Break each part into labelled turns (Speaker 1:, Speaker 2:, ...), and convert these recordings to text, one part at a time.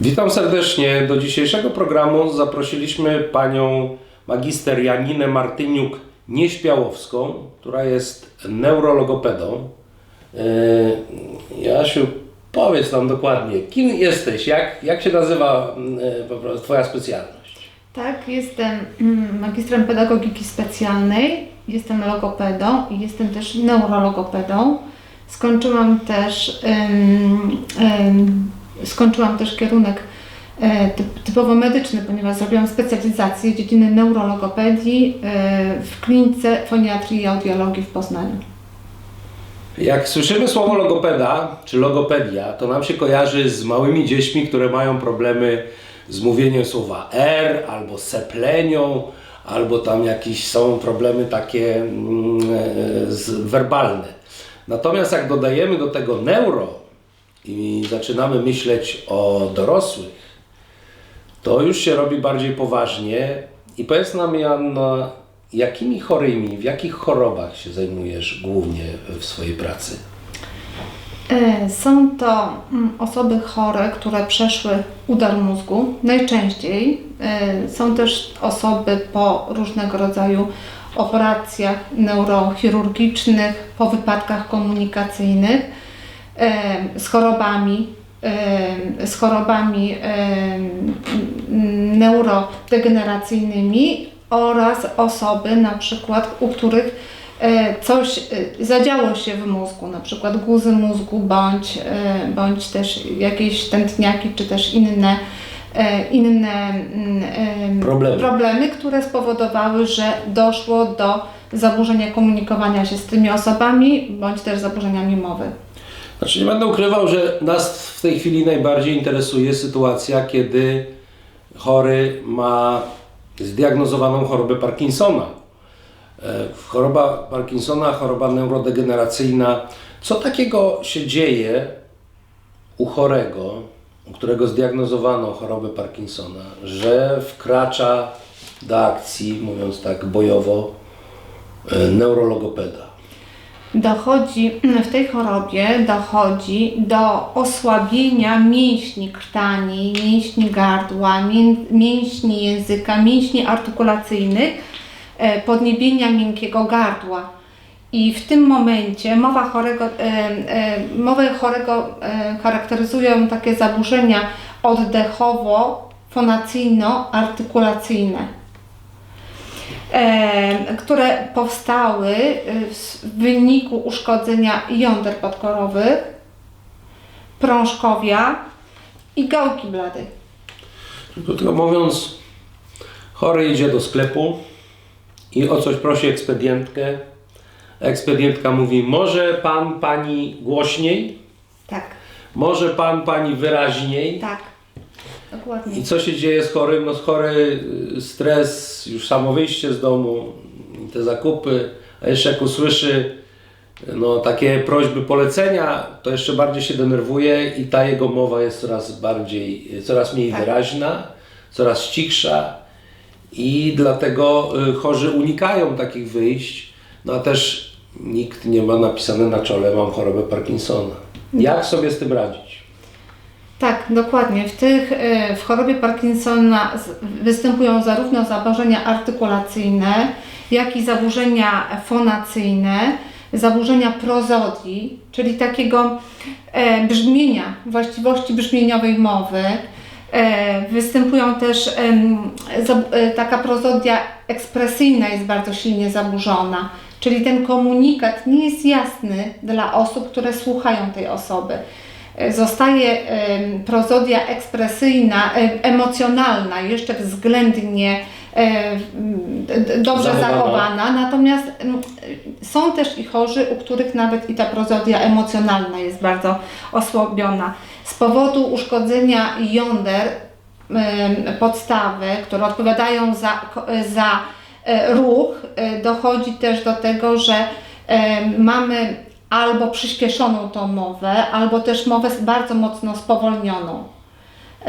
Speaker 1: Witam serdecznie. Do dzisiejszego programu zaprosiliśmy panią magister Janinę Martyniuk-Nieśpiałowską, która jest neurologopedą. Yy, Jasiu, powiedz nam dokładnie, kim jesteś, jak, jak się nazywa prostu twoja specjalność?
Speaker 2: Tak, jestem mm, magistrem pedagogiki specjalnej, jestem logopedą i jestem też neurologopedą. Skończyłam też, skończyłam też kierunek e, typ, typowo medyczny, ponieważ zrobiłam specjalizację dziedziny neurologopedii e, w klinice foniatrii i audiologii w Poznaniu.
Speaker 1: Jak słyszymy słowo logopeda czy logopedia, to nam się kojarzy z małymi dziećmi, które mają problemy z mówieniem słowa R albo seplenią, albo tam jakieś są problemy takie mm, e, z, werbalne. Natomiast jak dodajemy do tego neuro i zaczynamy myśleć o dorosłych, to już się robi bardziej poważnie. I powiedz nam, Joanna, jakimi chorymi, w jakich chorobach się zajmujesz głównie w swojej pracy?
Speaker 2: E, Są to mm, osoby chore, które przeszły udar mózgu, najczęściej. E, Są też osoby po różnego rodzaju operacjach neurochirurgicznych, po wypadkach komunikacyjnych, z chorobami, z chorobami neurodegeneracyjnymi oraz osoby na przykład, u których e, coś e, zadziało się w mózgu, na przykład guzy mózgu bądź, e, bądź też jakieś tętniaki, czy też inne, inne mm, em,
Speaker 1: Problemy.
Speaker 2: problemy, które spowodowały, że doszło do zaburzenia komunikowania się z tymi osobami, bądź też zaburzeniami mowy.
Speaker 1: Znaczy nie będę ukrywał, że nas w tej chwili najbardziej interesuje sytuacja, kiedy chory ma zdiagnozowaną chorobę Parkinsona. E, Choroba Parkinsona, choroba neurodegeneracyjna. Co takiego się dzieje u chorego, u którego zdiagnozowano chorobę Parkinsona, że wkracza do akcji, mówiąc tak bojowo, e, neurologopeda?
Speaker 2: Dochodzi w tej chorobie dochodzi do osłabienia mięśni krtani, mięśni gardła, mię- mięśni języka, mięśni artykulacyjnych, e, podniebienia miękkiego gardła. I w tym momencie mowa chorego, e, e, mowę chorego charakteryzują takie zaburzenia oddechowo-fonacyjno-artykulacyjne które powstały e, w wyniku uszkodzenia jąder podkorowych, prążkowia i gałki bladej.
Speaker 1: Krótko mówiąc, chory idzie do sklepu i o coś prosi ekspedientkę. Ekspedientka mówi, może pan, pani głośniej,
Speaker 2: Tak,
Speaker 1: może pan, pani wyraźniej.
Speaker 2: tak, dokładnie.
Speaker 1: I co się dzieje z chorym? No z chory y, stres, już samo wyjście z domu, te zakupy, a jeszcze jak usłyszy no, takie prośby, polecenia, to jeszcze bardziej się denerwuje i ta jego mowa jest coraz bardziej, coraz mniej
Speaker 2: Tak.
Speaker 1: wyraźna, coraz cichsza i dlatego y, chorzy unikają takich wyjść, no a też nikt nie ma napisane na czole, mam chorobę Parkinsona. Jak sobie z tym radzić?
Speaker 2: Tak, dokładnie. W, tych, e, w chorobie Parkinsona występują zarówno zaburzenia artykulacyjne, jak i zaburzenia fonacyjne, zaburzenia prozodii, czyli takiego e, brzmienia, właściwości brzmieniowej mowy. E, występują też e, taka prozodia ekspresyjna jest bardzo silnie zaburzona, czyli ten komunikat nie jest jasny dla osób, które słuchają tej osoby zostaje em, prozodia ekspresyjna, e, emocjonalna, jeszcze względnie e, dobrze
Speaker 1: Zachowana.
Speaker 2: zachowana, natomiast są też i chorzy, u których nawet i ta prozodia emocjonalna jest bardzo osłabiona. Z powodu uszkodzenia jąder podstawy, które odpowiadają za, za e, ruch, e, dochodzi też do tego, że mamy albo przyspieszoną tą mowę, albo też mowę bardzo mocno spowolnioną.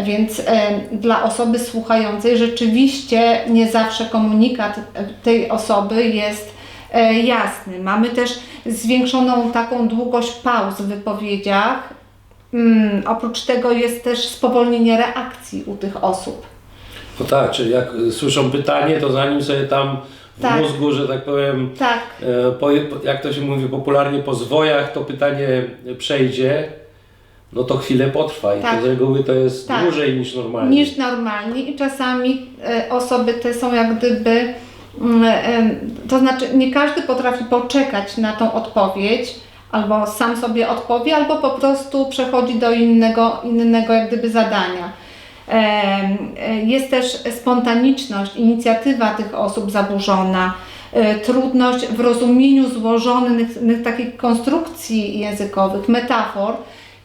Speaker 2: Więc e, dla osoby słuchającej rzeczywiście nie zawsze komunikat e, tej osoby jest e, jasny. Mamy też zwiększoną taką długość pauz w wypowiedziach, mm, oprócz tego jest też spowolnienie reakcji u tych osób.
Speaker 1: No tak, czyli jak słyszą pytanie, to zanim sobie tam
Speaker 2: Tak.
Speaker 1: mózgu, że tak powiem,
Speaker 2: Tak,
Speaker 1: e, po, jak to się mówi popularnie, po zwojach to pytanie przejdzie, no to chwilę potrwa i
Speaker 2: Tak.
Speaker 1: to z reguły to jest
Speaker 2: Tak.
Speaker 1: dłużej niż normalnie.
Speaker 2: niż normalnie i czasami e, osoby te są jak gdyby, mm, em, to znaczy nie każdy potrafi poczekać na tą odpowiedź, albo sam sobie odpowie, albo po prostu przechodzi do innego, innego jak gdyby zadania. E, Jest też spontaniczność, inicjatywa tych osób zaburzona, e, trudność w rozumieniu złożonych takich konstrukcji językowych, metafor.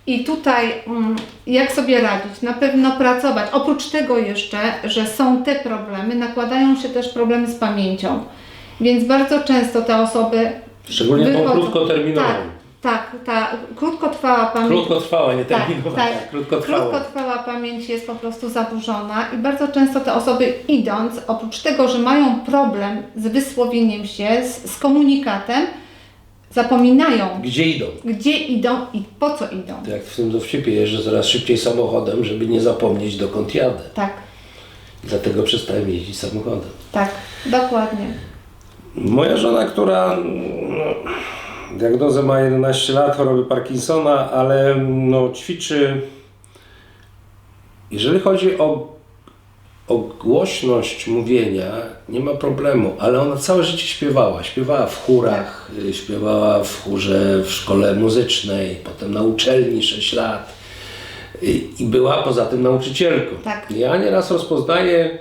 Speaker 2: I tutaj mm, jak sobie radzić? Na pewno pracować. Oprócz tego jeszcze, że są te problemy, nakładają się też problemy z pamięcią. Więc bardzo często te osoby.
Speaker 1: Szczególnie tą
Speaker 2: wychodzą-
Speaker 1: krótkoterminową.
Speaker 2: Tak, tak, ta krótkotrwała pamięć.
Speaker 1: Krótkotrwała, nie
Speaker 2: Tak,
Speaker 1: terminowa,
Speaker 2: tak.
Speaker 1: tak, krótkotrwała.
Speaker 2: Krótkotrwała pamięć jest po prostu zaburzona i bardzo często te osoby idąc, oprócz tego, że mają problem z wysłowieniem się, z, z komunikatem, zapominają,
Speaker 1: Gdzie idą?
Speaker 2: gdzie idą i po co idą.
Speaker 1: To jak w tym dowcipie jeżdżę coraz szybciej samochodem, żeby nie zapomnieć dokąd jadę.
Speaker 2: Tak,
Speaker 1: Dlatego przestałem jeździć samochodem.
Speaker 2: tak, dokładnie.
Speaker 1: Moja żona, która no, diagnozę ma 11 lat choroby Parkinsona, ale no, ćwiczy. Jeżeli chodzi o, o głośność mówienia, nie ma problemu, ale ona całe życie śpiewała. Śpiewała w chórach, śpiewała w chórze w szkole muzycznej, potem na uczelni 6 lat. I była poza tym nauczycielką.
Speaker 2: Tak.
Speaker 1: Ja nieraz rozpoznaję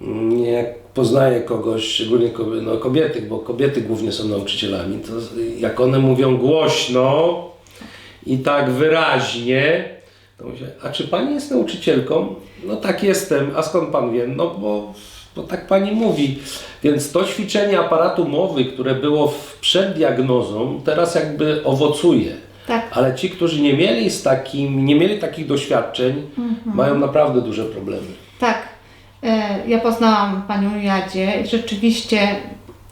Speaker 1: Mm, jak poznaję kogoś, szczególnie kobiety, no kobiety, bo kobiety głównie są nauczycielami, to jak one mówią głośno i tak wyraźnie, to mówię, a czy pani jest nauczycielką? No tak jestem, a skąd pan wie? No bo, bo tak pani mówi. Więc to ćwiczenie aparatu mowy, które było przed diagnozą, teraz jakby owocuje.
Speaker 2: Tak,
Speaker 1: Ale ci, którzy nie mieli z takim, nie mieli takich doświadczeń, mają naprawdę duże problemy.
Speaker 2: E, Ja poznałam panią Jadzie i rzeczywiście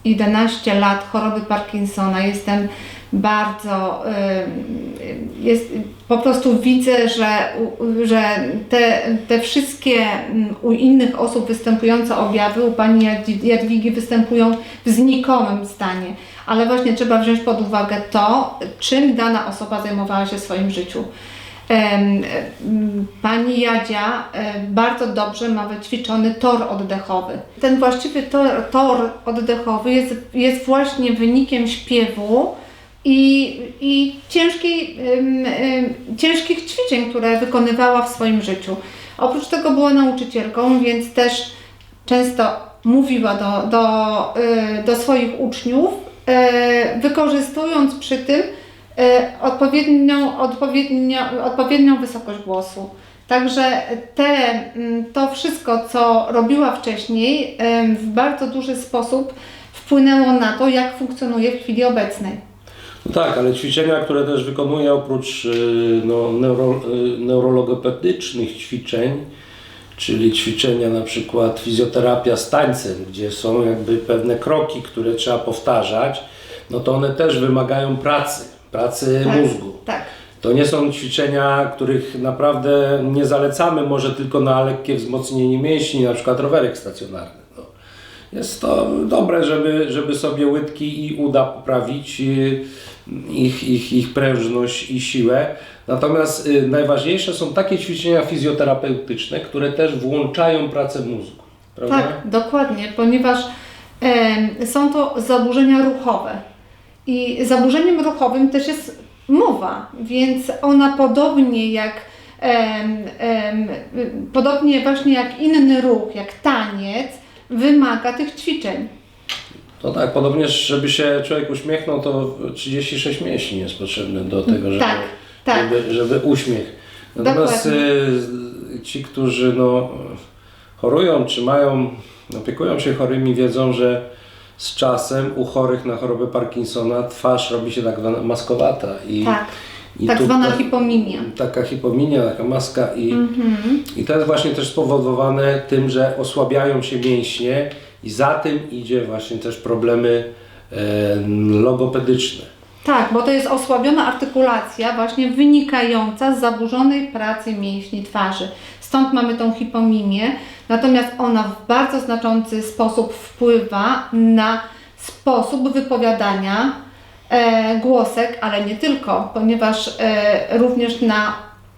Speaker 2: 11 lat choroby Parkinsona. Jestem bardzo, e, jest, po prostu widzę, że, że te, te wszystkie u innych osób występujące objawy u pani Jadwi- Jadwigi występują w znikomym stanie. Ale właśnie trzeba wziąć pod uwagę to, czym dana osoba zajmowała się w swoim życiu. Pani Jadzia e, bardzo dobrze ma wyćwiczony tor oddechowy. Ten właściwy tor, tor oddechowy jest, jest właśnie wynikiem śpiewu i, i ciężkich ćwiczeń, które wykonywała w swoim życiu. Oprócz tego była nauczycielką, więc też często mówiła do, do, y, do swoich uczniów, y, wykorzystując przy tym e, odpowiednią, odpowiednio, odpowiednią wysokość głosu. Także te, mm, to wszystko, co robiła wcześniej, w bardzo duży sposób wpłynęło na to, jak funkcjonuje w chwili obecnej.
Speaker 1: No tak, ale ćwiczenia, które też wykonuję oprócz y, no, neuro, y, neurologopedycznych ćwiczeń, czyli ćwiczenia na przykład fizjoterapia z tańcem, gdzie są jakby pewne kroki, które trzeba powtarzać, no to one też wymagają pracy, pracy
Speaker 2: Tak.
Speaker 1: mózgu.
Speaker 2: Tak,
Speaker 1: To nie są ćwiczenia, których naprawdę nie zalecamy może tylko na lekkie wzmocnienie mięśni, na przykład rowerek stacjonarny. No. Jest to dobre, żeby, żeby sobie łydki i uda poprawić y, ich, ich, ich prężność i siłę. Natomiast y, najważniejsze są takie ćwiczenia fizjoterapeutyczne, które też włączają pracę mózgu. Prawda?
Speaker 2: tak, dokładnie, ponieważ są to zaburzenia ruchowe. I zaburzeniem ruchowym też jest mowa, więc ona podobnie jak em, em, podobnie właśnie jak inny ruch, jak taniec, wymaga tych ćwiczeń.
Speaker 1: No tak, podobnież, żeby się człowiek uśmiechnął, to 36 mięśni jest potrzebne do tego, żeby,
Speaker 2: Tak, tak.
Speaker 1: żeby, żeby uśmiech. Natomiast y, ci, którzy no, chorują, czy mają, opiekują się chorymi, wiedzą, że z czasem u chorych na chorobę Parkinsona twarz robi się tak zwana maskowata. I,
Speaker 2: Tak,
Speaker 1: i
Speaker 2: tak
Speaker 1: tu-
Speaker 2: zwana hipomimia.
Speaker 1: Taka hipominia, taka maska i,
Speaker 2: Mhm.
Speaker 1: i to jest właśnie też spowodowane tym, że osłabiają się mięśnie i za tym idzie właśnie też problemy e, logopedyczne.
Speaker 2: Tak, bo to jest osłabiona artykulacja właśnie wynikająca z zaburzonej pracy mięśni twarzy. Stąd mamy tą hipomimię, natomiast ona w bardzo znaczący sposób wpływa na sposób wypowiadania e, głosek, ale nie tylko, ponieważ e, również na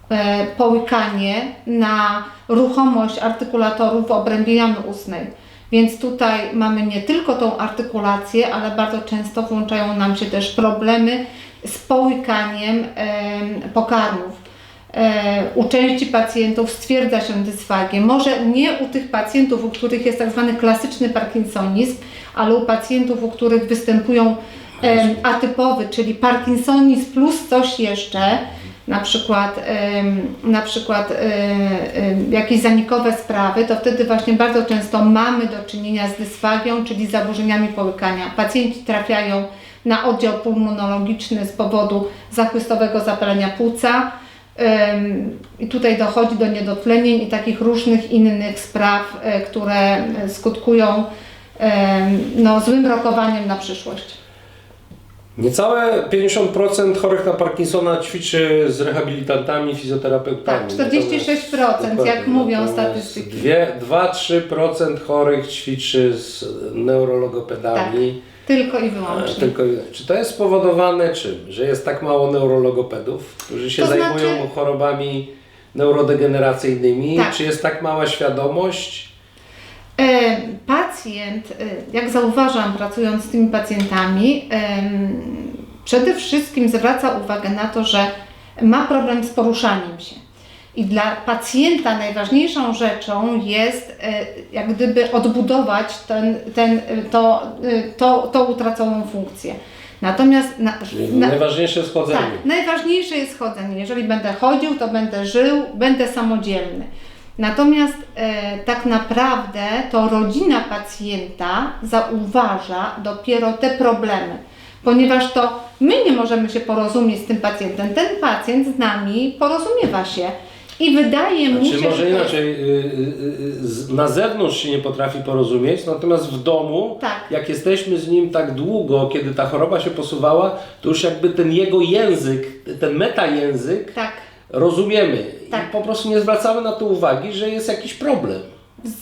Speaker 2: e, połykanie, na ruchomość artykulatorów w obrębie jamy ustnej. Więc tutaj mamy nie tylko tą artykulację, ale bardzo często włączają nam się też problemy z połykaniem em, pokarmów. E, u części pacjentów stwierdza się dysfagię. Może nie u tych pacjentów, u których jest tak zwany klasyczny parkinsonizm, ale u pacjentów, u których występują atypowy, czyli parkinsonizm plus coś jeszcze, na przykład, na przykład e, em, jakieś zanikowe sprawy, to wtedy właśnie bardzo często mamy do czynienia z dysfagią, czyli zaburzeniami połykania. Pacjenci trafiają na oddział pulmonologiczny z powodu zachłystowego zapalenia płuca. I tutaj dochodzi do niedotlenień i takich różnych innych spraw, e, które e, skutkują no, złym rokowaniem na przyszłość.
Speaker 1: Niecałe 50% chorych na Parkinsona ćwiczy z rehabilitantami, fizjoterapeutami.
Speaker 2: Tak, 46%,
Speaker 1: Natomiast-
Speaker 2: jak mówią statystyki.
Speaker 1: dwie- 2-3% chorych ćwiczy z neurologopedami.
Speaker 2: Tylko i
Speaker 1: E,
Speaker 2: wyłącznie.
Speaker 1: Tylko, czy to jest spowodowane czym? Że jest tak mało neurologopedów, którzy się
Speaker 2: To znaczy-
Speaker 1: zajmują chorobami neurodegeneracyjnymi?
Speaker 2: Tak.
Speaker 1: Czy jest tak mała świadomość?
Speaker 2: E, Pacjent, e, jak zauważam pracując z tymi pacjentami, em, przede wszystkim zwraca uwagę na to, że ma problem z poruszaniem się. I dla pacjenta najważniejszą rzeczą jest e, jak gdyby odbudować ten, ten, e, to, e, to, tą utraconą funkcję. Natomiast na, na,
Speaker 1: najważniejsze jest chodzenie.
Speaker 2: tak, najważniejsze jest chodzenie. Jeżeli będę chodził, to będę żył, będę samodzielny. Natomiast e, tak naprawdę to rodzina pacjenta zauważa dopiero te problemy, ponieważ to my nie możemy się porozumieć z tym pacjentem. Ten pacjent z nami porozumiewa się i wydaje mu
Speaker 1: Znaczy
Speaker 2: się,
Speaker 1: może
Speaker 2: że to-
Speaker 1: inaczej, y, y, y, z- na zewnątrz się nie potrafi porozumieć, natomiast w domu,
Speaker 2: Tak.
Speaker 1: jak jesteśmy z nim tak długo, kiedy ta choroba się posuwała, to już jakby ten jego język, ten metajęzyk
Speaker 2: tak,
Speaker 1: rozumiemy
Speaker 2: Tak.
Speaker 1: i po prostu nie zwracamy na to uwagi, że jest jakiś problem.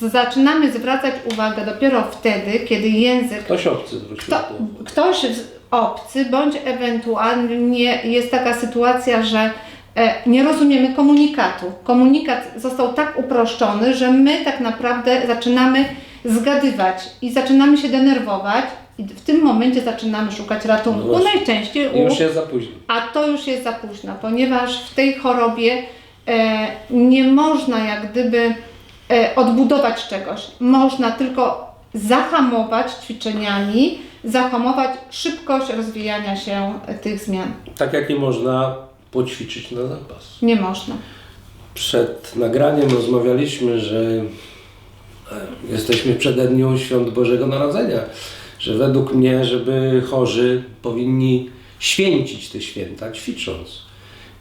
Speaker 2: zaczynamy zwracać uwagę dopiero wtedy, kiedy język
Speaker 1: Ktoś obcy zwrócił
Speaker 2: Kto, ktoś obcy, bądź ewentualnie jest taka sytuacja, że e, nie rozumiemy komunikatu. Komunikat został tak uproszczony, że my tak naprawdę zaczynamy zgadywać i zaczynamy się denerwować i w tym momencie zaczynamy szukać
Speaker 1: No
Speaker 2: ratunku.
Speaker 1: właśnie.
Speaker 2: Najczęściej u
Speaker 1: już jest za późno.
Speaker 2: a to już jest za późno, ponieważ w tej chorobie e, nie można jak gdyby e, odbudować czegoś. Można tylko zahamować ćwiczeniami, zahamować szybkość rozwijania się tych zmian.
Speaker 1: Tak jak nie można poćwiczyć na zapas.
Speaker 2: Nie można.
Speaker 1: Przed nagraniem rozmawialiśmy, że e, jesteśmy przed dnią świąt Bożego Narodzenia, że według mnie, żeby chorzy powinni święcić te święta ćwicząc.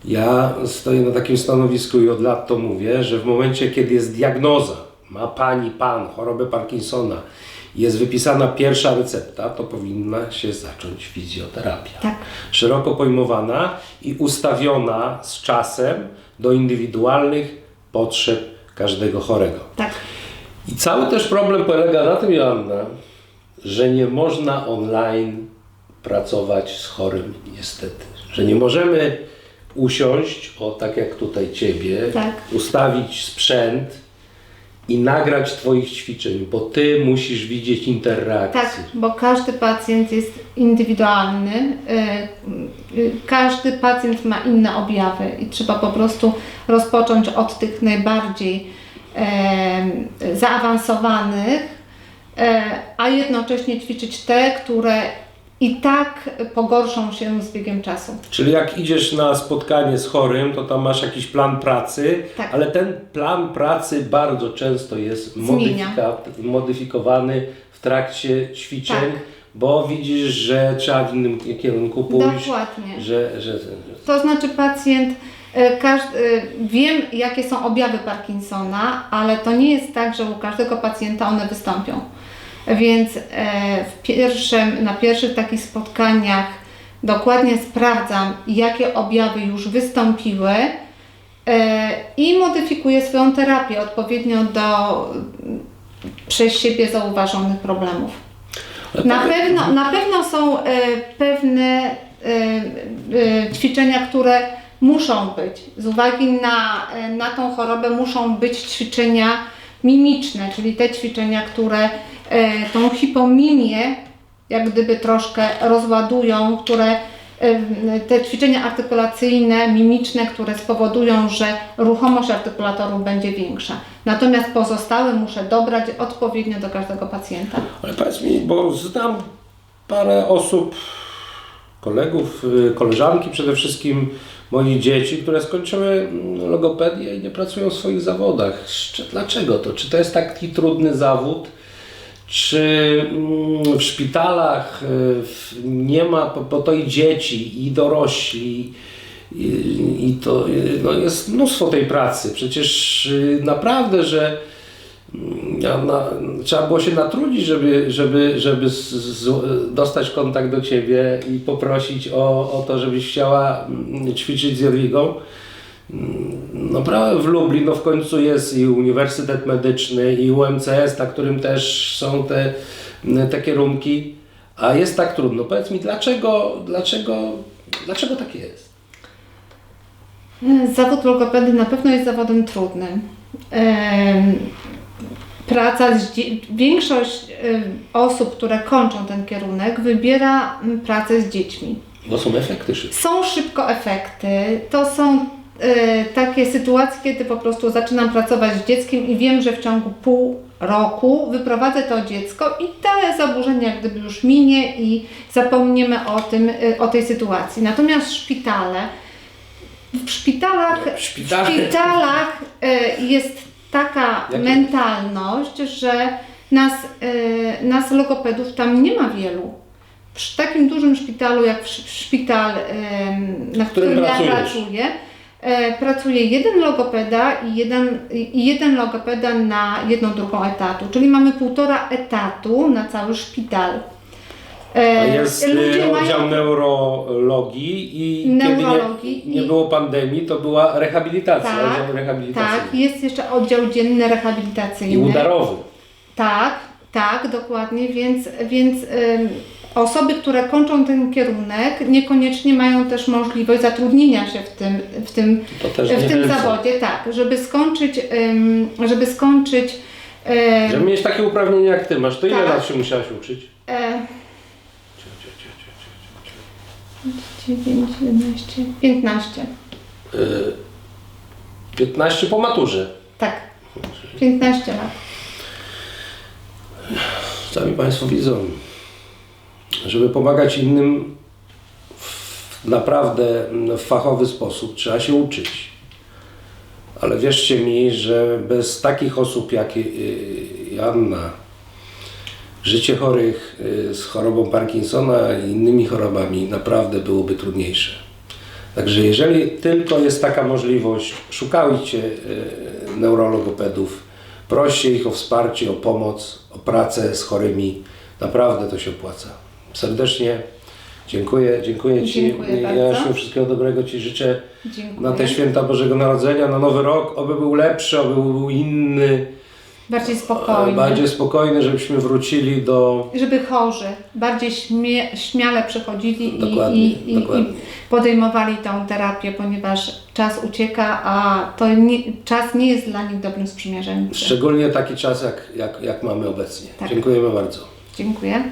Speaker 1: Ja stoję na takim stanowisku i od lat to mówię, że w momencie, kiedy jest diagnoza, ma pani, pan chorobę Parkinsona, jest wypisana pierwsza recepta, to powinna się zacząć fizjoterapia
Speaker 2: Tak.
Speaker 1: szeroko pojmowana i ustawiona z czasem do indywidualnych potrzeb każdego chorego.
Speaker 2: Tak.
Speaker 1: I cały też problem polega na tym, Joanna, że nie można online pracować z chorym, niestety. Że nie możemy usiąść, o tak jak tutaj Ciebie,
Speaker 2: Tak.
Speaker 1: ustawić sprzęt i nagrać Twoich ćwiczeń, bo Ty musisz widzieć interakcję.
Speaker 2: Tak, bo każdy pacjent jest indywidualny, y, y, każdy pacjent ma inne objawy i trzeba po prostu rozpocząć od tych najbardziej zaawansowanych, a jednocześnie ćwiczyć te, które i tak pogorszą się z biegiem czasu.
Speaker 1: Czyli jak idziesz na spotkanie z chorym, to tam masz jakiś plan pracy,
Speaker 2: Tak.
Speaker 1: ale ten plan pracy bardzo często jest modyfika- modyfikowany w trakcie ćwiczeń,
Speaker 2: Tak.
Speaker 1: bo widzisz, że trzeba w innym kierunku pójść,
Speaker 2: Dokładnie.
Speaker 1: że, że, że
Speaker 2: To znaczy pacjent, e, każdy, e, wiem jakie są objawy Parkinsona, ale to nie jest tak, że u każdego pacjenta one wystąpią. Więc e, w pierwszym, na pierwszych takich spotkaniach dokładnie sprawdzam, jakie objawy już wystąpiły e, i modyfikuję swoją terapię odpowiednio do mm, przez siebie zauważonych problemów. Na pewno, na pewno są e, pewne ćwiczenia, które muszą być. Z uwagi na, na tą chorobę muszą być ćwiczenia mimiczne, czyli te ćwiczenia, które tą hipomimię jak gdyby troszkę rozładują, które e, te ćwiczenia artykulacyjne, mimiczne, które spowodują, że ruchomość artykulatorów będzie większa. Natomiast pozostałe muszę dobrać odpowiednio do każdego pacjenta.
Speaker 1: Ale powiedz mi, bo znam parę osób, kolegów, y, koleżanki przede wszystkim, moich dzieci, które skończyły mm, logopedię i nie pracują w swoich zawodach. Dlaczego to? Czy to jest taki trudny zawód? Czy mm, w szpitalach w- nie ma, po to i dzieci, i dorośli, i, to y, no jest mnóstwo tej pracy. Przecież y, naprawdę, że ja na, trzeba było się natrudzić, żeby, żeby, żeby z, z, dostać kontakt do Ciebie i poprosić o, o to, żebyś chciała mm, ćwiczyć z Jadwigą. Mm, No w Lublin no w końcu jest i Uniwersytet Medyczny i UMCS, na którym też są te, te kierunki, a jest tak trudno. Powiedz mi, dlaczego, dlaczego, dlaczego tak jest?
Speaker 2: Zawód logopedy na pewno jest zawodem trudnym. Em, Praca z większość em, osób, które kończą ten kierunek, wybiera mm, pracę z dziećmi.
Speaker 1: Bo są efekty szybkie.
Speaker 2: Są szybko efekty. To są e, takie sytuacje, kiedy po prostu zaczynam pracować z dzieckiem i wiem, że w ciągu pół roku wyprowadzę to dziecko i te zaburzenia jak gdyby już minie i zapomniemy o tym, e, o tej sytuacji. Natomiast szpitale, w szpitalach,
Speaker 1: W szpitalach-
Speaker 2: w szpitalach e, jest taka
Speaker 1: Jakie?
Speaker 2: mentalność, że nas, nas logopedów tam nie ma wielu. W takim dużym szpitalu jak szpital, na
Speaker 1: którym
Speaker 2: którym ja pracuję, pracuje jeden logopeda i jeden, i jeden logopeda na jedną drugą etatu, czyli mamy półtora etatu na cały szpital. E,
Speaker 1: A jest y,
Speaker 2: ludzie mają-
Speaker 1: oddział neurologii i
Speaker 2: Neurologii
Speaker 1: kiedy nie, nie
Speaker 2: i-
Speaker 1: było pandemii, to była rehabilitacja,
Speaker 2: Tak,
Speaker 1: oddział rehabilitacyjny.
Speaker 2: Tak, jest jeszcze oddział dzienny
Speaker 1: I
Speaker 2: rehabilitacyjny.
Speaker 1: udarowy.
Speaker 2: Tak, tak, dokładnie, więc, więc osoby, które kończą ten kierunek, niekoniecznie mają też możliwość zatrudnienia się w tym, w tym, w tym zawodzie, tak, żeby skończyć, żeby skończyć
Speaker 1: Żeby mieć takie uprawnienia jak Ty masz, to ile
Speaker 2: Tak.
Speaker 1: lat się musiałaś uczyć?
Speaker 2: e, 9, 11, 15,
Speaker 1: Y, 15 po maturze.
Speaker 2: tak, 15 lat.
Speaker 1: Sami Państwo widzą, żeby pomagać innym w naprawdę w fachowy sposób trzeba się uczyć. Ale wierzcie mi, że bez takich osób jak y, Janna, życie chorych y, z chorobą Parkinsona i innymi chorobami naprawdę byłoby trudniejsze. Także jeżeli tylko jest taka możliwość, szukajcie y, neurologopedów, proście ich o wsparcie, o pomoc, o pracę z chorymi. Naprawdę to się opłaca. Serdecznie dziękuję, dziękuję Ci.
Speaker 2: Dziękuję.
Speaker 1: Jasiu, wszystkiego dobrego Ci życzę
Speaker 2: Dziękuję.
Speaker 1: na te święta Bożego Narodzenia, na Nowy Rok, oby był lepszy, oby był inny,
Speaker 2: Bardziej spokojnie.
Speaker 1: bardziej spokojny, żebyśmy wrócili do...
Speaker 2: żeby chorzy bardziej śmie, śmiale przychodzili i,
Speaker 1: Dokładnie,
Speaker 2: i, i,
Speaker 1: dokładnie.
Speaker 2: i podejmowali tą terapię, ponieważ czas ucieka, a to nie, czas nie jest dla nich dobrym sprzymierzeńcem.
Speaker 1: Szczególnie taki czas, jak, jak, jak mamy obecnie.
Speaker 2: Tak.
Speaker 1: Dziękujemy bardzo.
Speaker 2: Dziękuję.